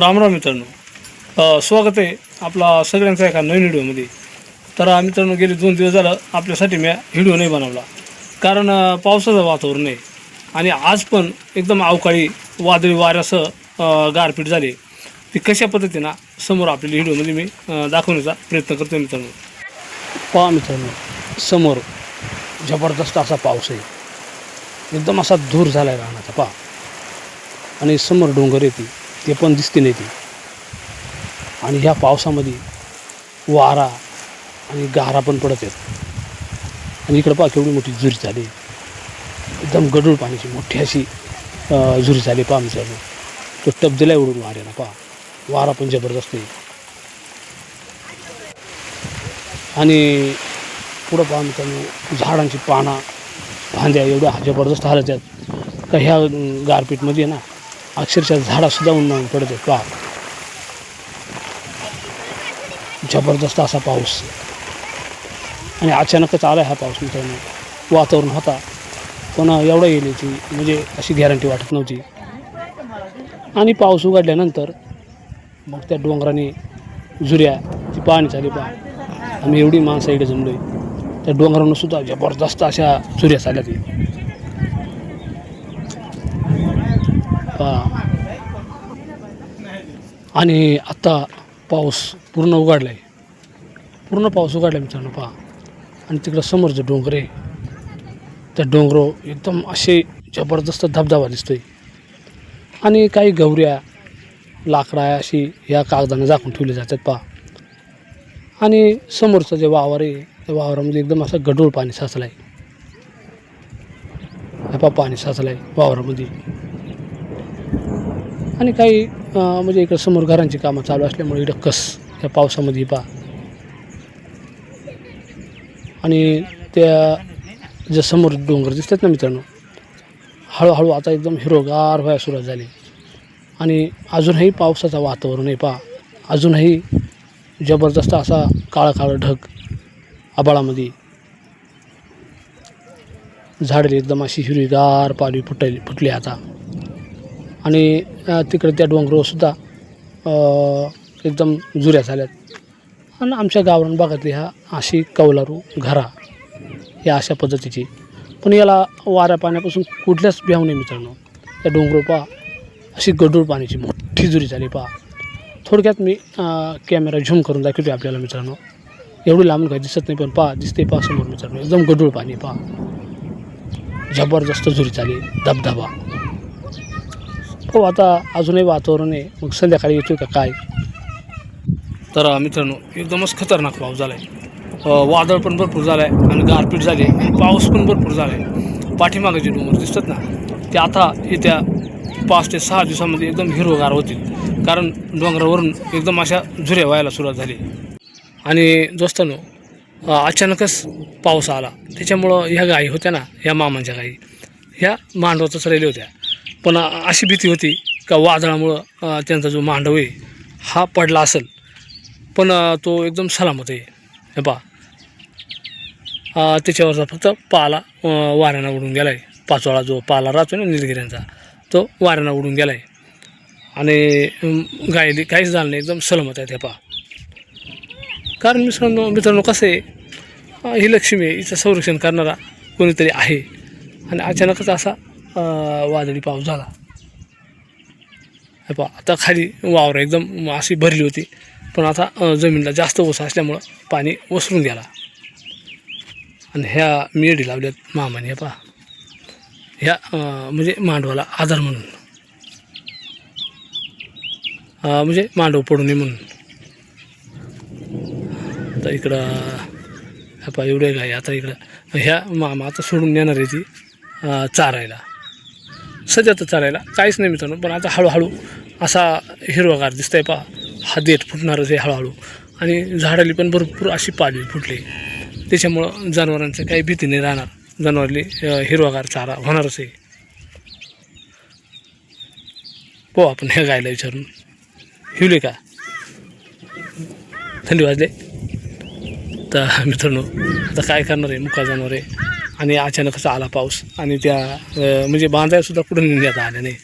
रामराम मित्रांनो. स्वागत आहे आपला सगळ्यांचा एका नवीन व्हिडिओमध्ये. तर मित्रांनो गेले दोन दिवस झालं आपल्यासाठी मी व्हिडिओ नाही बनवला. कारण पावसाचं वातावरण आहे. आणि आज पण एकदम अवकाळी वादळी वाऱ्यासह गारपीट झाली ती कशा पद्धतीनं समोर आपल्या व्हिडिओमध्ये मी दाखवण्याचा प्रयत्न करतो मित्रांनो. पहा मित्रांनो समोर जबरदस्त असा पाऊस आहे. एकदम असा धूर झाला आहे राहण्याचा पहा. आणि समोर डोंगर येते ते पण दिसते नाही ते. आणि ह्या पावसामध्ये वारा आणि गारा पण पडत आहेत. आणि इकडं पहा केवढी मोठी झुरी झाली. एकदम गडूळ पाण्याची मोठी अशी झुरी झाली पहा आमच्या तो टप दिला उडून ना पहा. वारा पण जबरदस्त आहे. आणि पुढं पहा मित्रांनो झाडांची पानं फांद्या एवढ्या जबरदस्त हालत आहेत. का ह्या गारपीटमध्ये ना अक्षरशः झाडासुद्धा उन्हाळून पडत पा जबरदस्त असा पाऊस. आणि अचानकच आला हा पाऊस मित्रांनो. वातावरण होता. पण एवढा येईल ती म्हणजे अशी गॅरंटी वाटत नव्हती. आणि पाऊस उघडल्यानंतर मग त्या डोंगराने जुऱ्या ती पाणी चाली पहा. आम्ही एवढी माणसं इकडे जमलो आहे त्या डोंगरानं सुद्धा जबरदस्त अशा जुऱ्या चाल्या ती पहा आणि आत्ता पाऊस पूर्ण उघडला आहे पूर्ण पाऊस उघडला आहे मित्रांनो पहा आणि तिकडं समोरचं डोंगर आहे त्या डोंगर एकदम असे जबरदस्त धबधबा दिसतोय. आणि काही गवऱ्या लाकडा अशी या कागदाने झाकून ठेवली जातात पहा आणि समोरचं जे वावर आहे त्या वावरामध्ये एकदम असं गढूळ पाणी साचलं आहे पहा पाणी साचलं आहे वावरामध्ये. आणि काही म्हणजे इकडं समोर घरांची कामं चालू असल्यामुळे इकडं कस या पावसामध्ये पहा. आणि त्या जे समोर डोंगर दिसतात ना मित्रांनो हळूहळू आता एकदम हिरोगार व्हायला सुरुवात झाली. आणि अजूनही पावसाचं वातावरण आहे पहा. अजूनही जबरदस्त असा काळा काळं ढग आबाळामध्ये झाडे एकदम अशी हिरवीगार पाली फुटली फुटली आता. आणि तिकडे त्या डोंगरावरसुद्धा एकदम जुऱ्या झाल्यात. आणि आमच्या गावरान भागातली ह्या अशी कौलारू घरा या अशा पद्धतीची. पण याला वाऱ्या पाण्यापासून कुठल्याच भ्याव नाही मित्रांनो. त्या डोंगर पहा अशी गडूळ पाण्याची मोठी जुरी झाली पहा. थोडक्यात मी कॅमेरा झूम करून दाखवतो आपल्याला मित्रांनो. एवढी लांबून काही दिसत नाही पण पहा दिसते पहा समोर मित्रांनो. एकदम गडूळ पाणी पहा. जबरदस्त जुरी झाली धबधबा. हो आता अजूनही वातावरण आहे. मग संध्याकाळी येतोय का काय? तर मित्रांनो एकदमच खतरनाक पाऊस झाला आहे वादळ पण भरपूर झालं आहे आणि गारपीट झाली आहे. आणि पाऊस पण भरपूर झाला आहे पाठीमागे जे डोंगर दिसतात ना ते आता येत्या पाच ते सहा दिवसामध्ये एकदम हिरोगार होतील. कारण डोंगरावरून एकदम अशा झुऱ्या व्हायला सुरुवात झाली. आणि दोस्तांनो अचानकच पाऊस आला. त्याच्यामुळं ह्या गायी होत्या ना ह्या मामांच्या गायी ह्या मांडवातच राहिल्या होत्या. पण अशी भीती होती का वादळामुळं त्यांचा जो मांडव आहे हा पडला असेल. पण तो एकदम सलामत आहे. हे पहा. त्याच्यावरचा फक्त पाला वाऱ्यानं उडून गेला आहे पाचोळा जो पाला राहतो ना निलगिऱ्यांचा तो वाऱ्यानं उडून गेला आहे आणि गायली काहीच झालं नाही एकदम सलमत आहे हे पहा. कारण मित्रांनो मित्रांनो कसं आहे ही लक्ष्मी आहे हिचं संरक्षण करणारा कोणीतरी आहे. आणि अचानकच असा वादळी पाऊस झाला. हे पहा आता खाली वावर एकदम अशी भरली होती. पण आता जमीनला जमिनीला जास्त ओस असल्यामुळं पाणी ओसरून गेला. आणि ह्या मेढी लावल्यात मामाने हे पहा. ह्या म्हणजे मांडवाला आधार म्हणून. म्हणजे मांडव पडू नये म्हणून. आता इकडं ह्या पहा एवढे गाय आता इकडं. ह्या मामा आता सोडून नेणार आहे ती चारायला. सध्या तर चालायला. काहीच नाही मित्रांनो पण आता हळूहळू असा हिरवागार दिसतंय पहा. हा देठ फुटणारच आहे हळूहळू. आणि झाडाली पण भरपूर अशी पाली फुटली. त्याच्यामुळं जनावरांचं काही भीती नाही राहणार. जनावरली हिरवागार चारा होणारच आहे. हो आपण ह्या गायला विचारून. हिवले का? थंडी वाजले. तर मित्रांनो आता काय करणार आहे? मुका जनावर आहे. आणि अचानकच आला पाऊस आणि त्या म्हणजे बांधायसुद्धा कुठून कुठं नेण्यात आल्या नाही.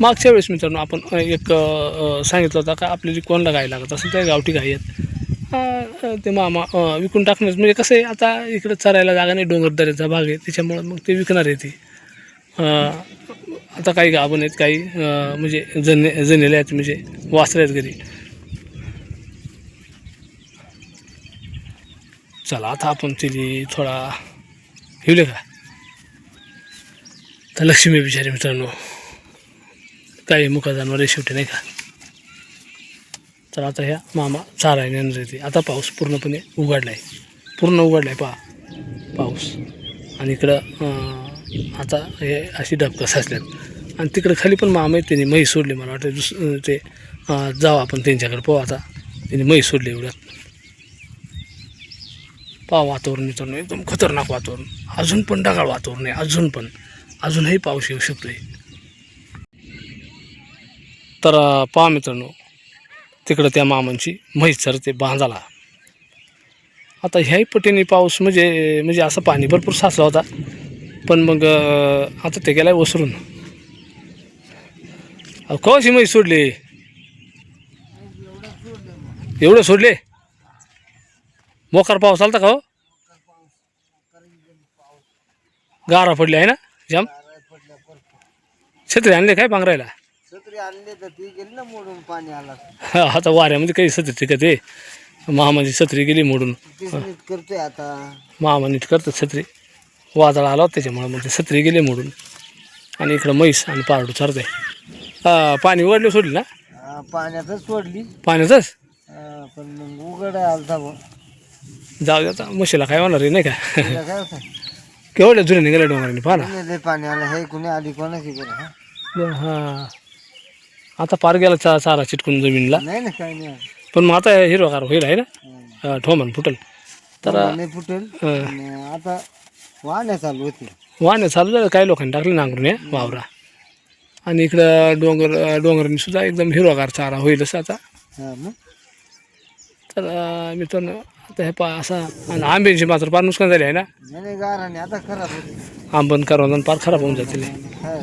मागच्या वेळेस मित्रांनो आपण एक सांगितलं होतं का आपल्याला कोणाला गाय लागत असेल त्या गावठी गाई आहेत. ते मामा विकून टाकणार म्हणजे कसं आहे आता इकडं चरायला जागा नाही डोंगरदऱ्याचा भाग आहे त्याच्यामुळं मग ते विकणार आहे ते. आता काही गाभण आहेत काही म्हणजे जने जनेले आहेत म्हणजे वासरे आहेत घरी. चला आता आपण तिथे थोडा ठेवले का? तर लक्ष्मी बिचारी मित्रांनो काही मुका जनावर शेवटी नाही का? तर आता ह्या मामा चारायने येणार येते आता पाऊस पूर्णपणे उघडला आहे पूर्ण उघडला आहे पहा. पाऊस. आणि इकडं आता हे अशी डबकं साचल्यात. आणि तिकडं खाली पण मामा आहेत त्यांनी म्हैस सोडली मला वाटतं दुस ते जाऊ आपण त्यांच्याकडे. पाहू आता त्यांनी म्हैस सोडली एवढ्यात. पा वातावरण मित्रांनो एकदम खतरनाक वातावरण. अजून पण ढगाळ वातावरण आहे अजून पण. अजूनही पाऊस येऊ शकतोय. तर पहा मित्रांनो तिकडं त्या मामांची म्हैस ते बांधाला. आता ह्याही पटीने पाऊस म्हणजे म्हणजे असं पाणी भरपूर साचला होता. पण मग आता ते गेलाय ओसरून. अहो, म्हैस सोडली? एवढं सोडले? मोकार पाऊस आलता का हो? गारा पडली आहे ना जाम? छत्री आणले काय पांघरायला छत्री आणले तर ती गेली ना मोडून पाणी आला. हा, आता वाऱ्यामध्ये काही छत्री का ते महामाची छत्री गेली मोडून. करतोय आता. मामा नीट करतात छत्री. वादळ आला होता त्याच्यामुळं मग ते छत्री गेली मोडून. आणि इकडं म्हैस आणि पारडू चरते पाणी उघडले सोडली ना? पाण्यातच सोडली. पाण्यातच? पण मग उघड आलता. जाऊ आता. म्हशीला काय होणार आहे नाही का? तिला काय होतं केवढ्या जुन्या निघाल्या डोंगराने पहा ना. लय पाणी आलं. हे कुणी आली कोणाची हा? हा. आता पार गेला चा चारा चिटकून जमीनला. नाही ना काही नाही. पण मग आता हिरवागार होईल आहे ना. हा, ठोमन फुटल. तर नाही फुटेल. आणि आता वाहण्या चालू होती. वाहने चालू झालं काही लोकांनी टाकले नांगरून या वावरा. आणि इकडं डोंगर डोंगरांनी सुद्धा एकदम हिरवागार चारा होईलच आता. हा मग? तर अं, मित्रांनो आता हे पा असा आणि आंब्यांची मात्र फार नुकसान झाली आहे ना? नाही नाही गाराने आता खराब होती. आंबन करवंदा फार खराब होऊन जातील. हा.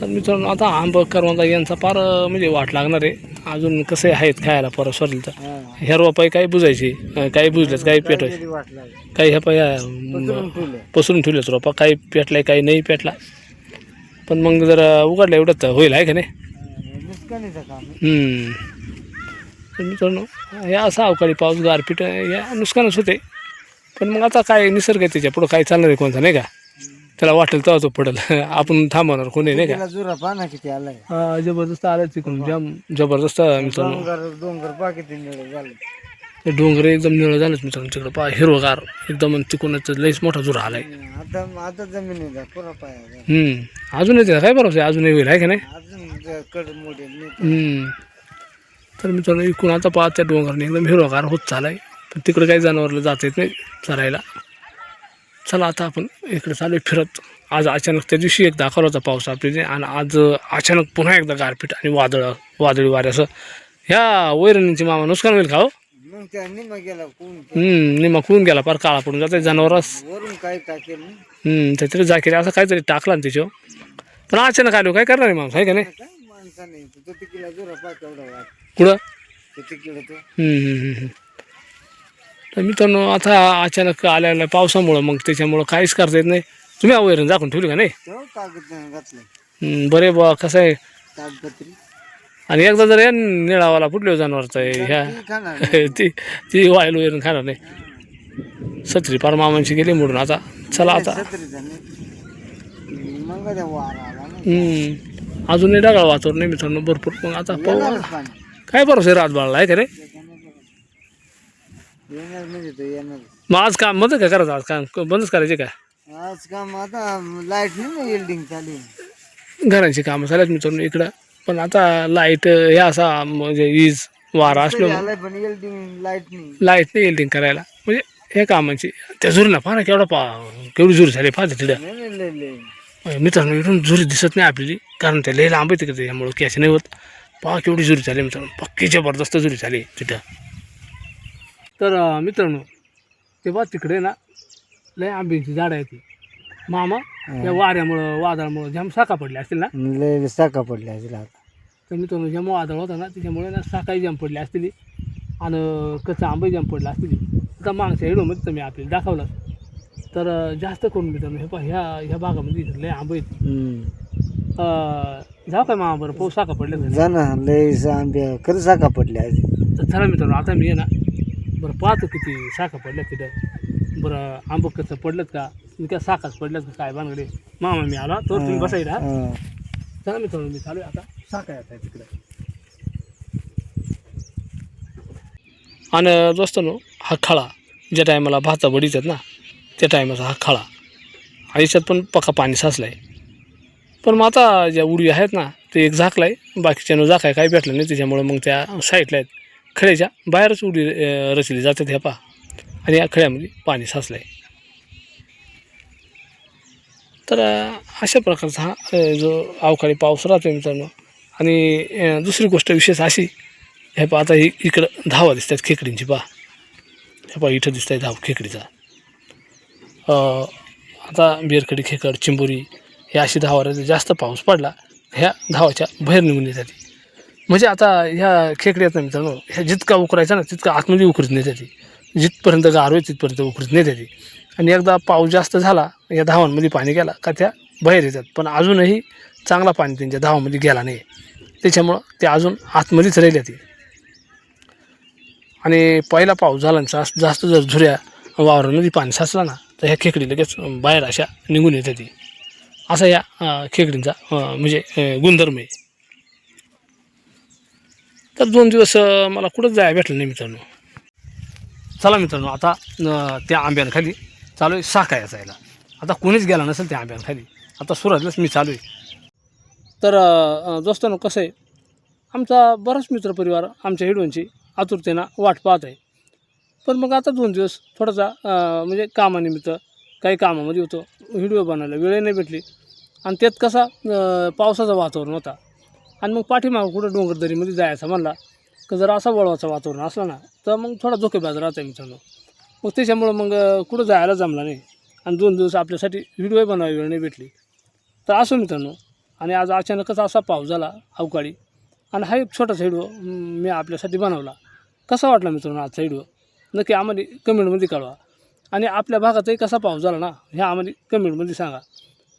तर मित्रांनो आता आंब करवंदा यांचा फार अं, म्हणजे वाट लागणार आहे. अजून कसे आहेत खायला परत सोडलं तर. हा. ह्या रोपाई काही बुजायची अं, काही बुजल्यात काही पेटवायचे. काहीतरी वाट लागली. काही ह्या पाया पसरून ठेवलं. पसरून ठेवलेत रोपा. काही पेटलाय काही नाही पेटला. पण मग जर उघडलं एवढं तर होईल आहे का नाही? नुकसानीचं काम. आहे. हम्म. तर मित्रांनो या असा अवकाळी पाऊस गारपीट या नुकसानच होते. पण मग आता काय निसर्ग आहे त्याच्या पुढं काय चालणार आहे कोणता नाही का? त्याला वाटेल तेव्हा तो पडेल. आपण थांबवणार कोणी नाही का? जुरा पाना किती आलाय. हा, जबरदस्त आलं तिकडून जाम जबरदस्त मित्रांनो. डोंगर डोंगर पा किती निळे झाले. ते डोंगर एकदम निळं झालंच मित्रांनो तिकडं पहा हिरवगार एकदम आणि तिकडून लईच मोठा जुरा आलाय. आता आता जमिनीला पुरा पाया. हम्म अजून येते काय बरोबर आहे? अजूनही होईल आहे का नाही? अजून ज- कड हम्म. तर मित्रांनो इकडून आता पाहत त्या डोंगराने. एकदम हिरवागार होत चालाय पण तिकडे काही जनावरला जात येत नाही चरायला. चला आता आपण इकडे चालू फिरत. आज अचानक त्या दिवशी एक दाखवला होता पाऊस आपली आणि आज अचानक पुन्हा एकदा गारपीट आणि वादळ वादळी वाऱ्याचं ह्या वैरणींची मामा नुकसान होईल का हो? निमा गेला कोण? गेला? पार काळा पडून जाते हम्म त्याच्याकडे जाकीर असं काहीतरी टाकला ना त्याच्यावर. पण अचानक आलो काय करणार आहे माणूस आहे का नाही? कुठं? तो तिकीड तो हम्म, हम्म, हम्म. तर मित्रांनो आता अचानक आल्याला पावसामुळं मग त्याच्यामुळं काहीच करता येत नाही. तुम्ही वैरण झाकून ठेवली का नाही? तेव्हा कागद घातलं हम्म, बरे बा कसं आहे? कागदपत्री. आणि एकदा जर या निळावाला फुटले आहे ह्या ती खाणार ती ती वाईल वैरण खाणार नाही. सत्री पार मामांची गेली मोडून. आता चला आता. छत्रीचा नाही. मग त्या वार आला ना. हम्म. अजूनही ढगाळ वातावरण नाही मित्रांनो भरपूर. मग आता पाहू. येणारच पाणी. काय बरोबर आहे रात बाळला आहे का रे येणार म्हणजे तो येणार. मग आज काम बंद काय करायचं? आज काम बंदच करायचे का? आज काम आता लाइट नाही ना वेल्डिंग चालू आहे. घरांची कामं झाल्यात मित्रांनो इकडं. पण आता लाइट हे असा म्हणजे वीज वारा असलो आलाय पण लाइट नाही. लाइट नाही एल्डिंग करायला. म्हणजे हे कामांची. त्या ना केवढा पा केवढी झुरी झाली पाहते तिथं. लय लय. मित्रांनो इथून झुरी दिसत नाही आपल्याली. कारण ते लय लांब आहे तिकडे त्याच्यामुळं कॅश नाही होत. पहा केवढी झुरी झाली मित्रांनो. पक्की जबरदस्त झुरी झाली तिथं. तर मित्रांनो ते बा तिकडे ना लय आंब्याची झाडं आहेत. ती मामा या वाऱ्यामुळं वादळामुळं जाम साका पडल्या असतील ना? लय साका पडल्या तिला आता. तर मित्रांनो जेव्हा वादळ होता ना त्याच्यामुळे ना साकाही जाम पडली असतील. आणि कच्चा आंबाही जाम पडला असतील. आता मागच्या व्हिडिओमध्ये तुम्ही आपल्याला दाखवलं. तर जास्त करून मित्रांनो हे पहा ह्या ह्या भागामध्ये इथं लय आंबे आहेत. जाऊ काय मामा बरं पाऊस साका पडले जा ना लय आंब्या खरं साका पडल्या आधी तर चला मित्रांनो आता मी आहे ना बरं पाहतो किती साखा पडल्यात तिथं. बरं आंब कसं पडलं का? मी काय साखाच पडल्यात का काय बांगडे मामा मी आला तर तुम्ही बसायला. हा. चला मित्रांनो मी चालू आहे आता. साखा येत आहे तिकडे. आणि दोस्तांनो हा खळा ज्या टायमाला भाता बडीतात ना त्या टायमाचा हा खळा. आणि याच्यात पण पका पाणी साचलं आहे पण मग आता ज्या उडी आहेत ना ते एक झाकला आहे बाकीच्यानं झाकाय काही भेटलं नाही त्याच्यामुळं मग त्या साईडला आहेत. खळ्याच्या बाहेरच उडी रचली जातात ह्या पा आणि या खळ्यामध्ये पाणी साचलं आहे तर अशा प्रकारचा हा जो अवकाळी पाऊस राहतो मित्रांनो. आणि दुसरी गोष्ट विशेष अशी हे पहा आता इकडं धावा दिसतात खेकडींची पहा. हे पहा इथं दिसत आहे धाव खेकडीचा. आता बेरखडी खेकड चिंबोरी हे अशी धावा जास्त पाऊस पडला ह्या धावाच्या बाहेर निघून येतात म्हणजे आता ह्या खेकड्यात ना मित्रांनो ह्या जितका उकरायचा ना तितका आतमध्ये उकरत नाही त्याची जिथपर्यंत गार होईल तिथपर्यंत उकरत नाही त्याची आणि एकदा पाऊस जास्त झाला या धावांमध्ये पाणी गेला का त्या बाहेर येतात. पण अजूनही चांगला पाणी त्यांच्या धावामध्ये गेला नाही. त्याच्यामुळं ते अजून आतमध्येच राहिल्या ती. आणि पहिला पाऊस झाला ना जास्त जास्त जर झुऱ्या वावरामध्ये पाणी साचला ना तर ह्या खेकडी लगेच बाहेर अशा निघून येते ती. असा या खेकडींचा म्हणजे गुणधर्म आहे. तर दोन दिवस मला कुठंच जायला भेटलं नाही मित्रांनो. चला मित्रांनो आता त्या आंब्यांखाली चालू आहे साका यायला. आता कोणीच गेला नसेल त्या आंब्यांखाली आता सुरुवातीलाच मी चालू आहे. तर दोस्तांनो कसं आहे? आमचा बराच मित्रपरिवार आमच्या हिडोंची आतुरतेनं वाट पाहत आहे. पण मग आता दोन दिवस थोडासा म्हणजे कामानिमित्त काही कामामध्ये होतो. व्हिडिओ बनवायला वेळ नाही भेटली. आणि त्यात कसा पावसाचं वातावरण होता. आणि मग पाठीमागं कुठं डोंगरदरीमध्ये जायचं म्हणला का जर असा वळवाचं वातावरण असलं ना तर मग थोडा धोकेबाज राहतं मित्रांनो मग त्याच्यामुळं मग कुठं जायला जमला नाही. आणि दोन दिवस आपल्यासाठी व्हिडिओ बनवायला वेळ नाही भेटली. तर असो मित्रांनो आणि आज अचानकच असा पाऊस झाला अवकाळी. आणि हा एक छोटासा व्हिडिओ मी आपल्यासाठी बनवला. कसा वाटला मित्रांनो आजचा व्हिडिओ? नक्की आम्हाला कमेंटमध्ये कळवा. आणि आपल्या भागातही कसा पाऊस झाला ना हे आम्हाला कमेंटमध्ये सांगा.